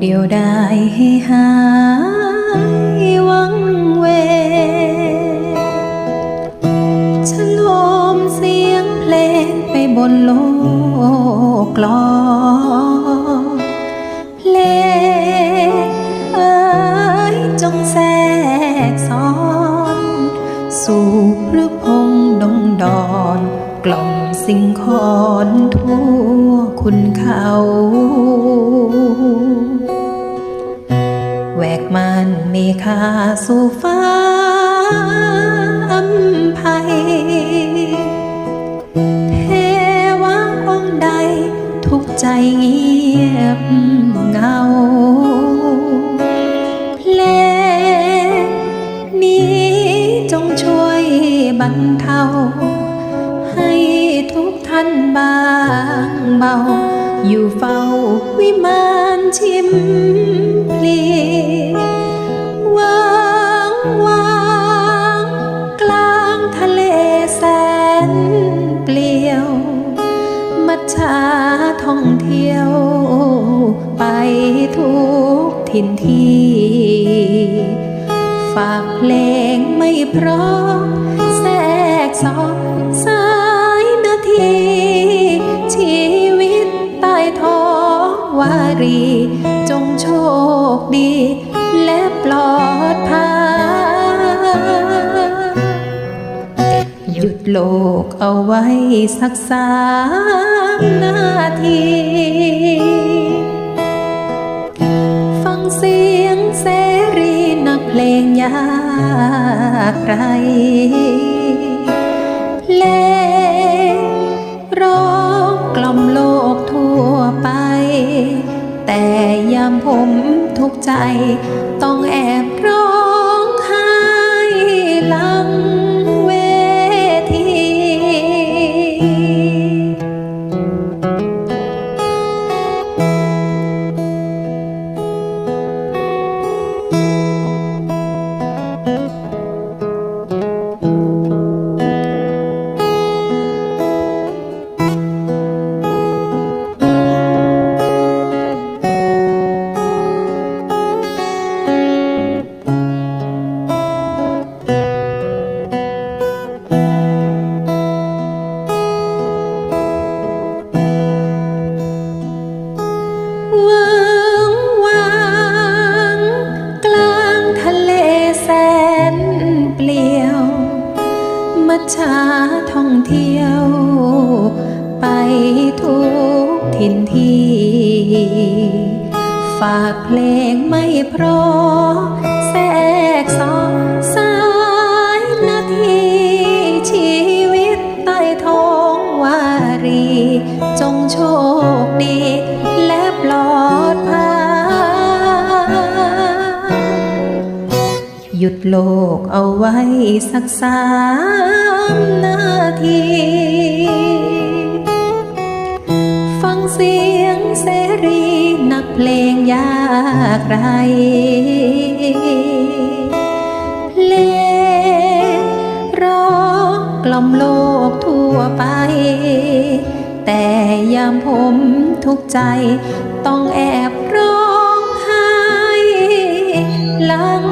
เดียวได้ให้หายวังเวฉลมเสียงเพลงไปบนโลกกลอเพลงเอ้ยจงแทรกซ้อน สู่พฤพงดงดอนกล่อมสิ่งคอนทั่วคุณเขา แหวกมันเมฆาสู่ฟ้าอัมภัยเทวาองค์ใดทุกใจเงียบเงาเพลงนี้จงช่วยบรรเทา ให้ทุกท่านบางเบา อยู่เฝ้าวิมานชิมพลีวางวางกลางทะเลแสนเปลี่ยว มัจฉาท่องเที่ยว ไปทุกถิ่นที่ ฝากเพลงไม่เพราะแทรกซอก โลกเอาไว้สักสามนาที ฟังเสียงเสรีนักเพลงยากไรเพลงร้องกล่อมโลกทั่วไป แต่ยามผมทุกใจต้องแอบร้อง มัจฉาท่องเที่ยว ไปทุกถิ่นที่ ฝากเพลงไม่เพราะแทรกซองสายนาทีชีวิตใต้ท้องวารี จงโชคดีและปลอดภัยหยุดโลกเอาไว้สักสาำหน้าที่ ฟังเสียงเสรีนักเพลงยากไร เพลงร้องกล่อมโลกทั่วไป แต่ยามผมทุกใจต้องแอบร้องไห้ลัง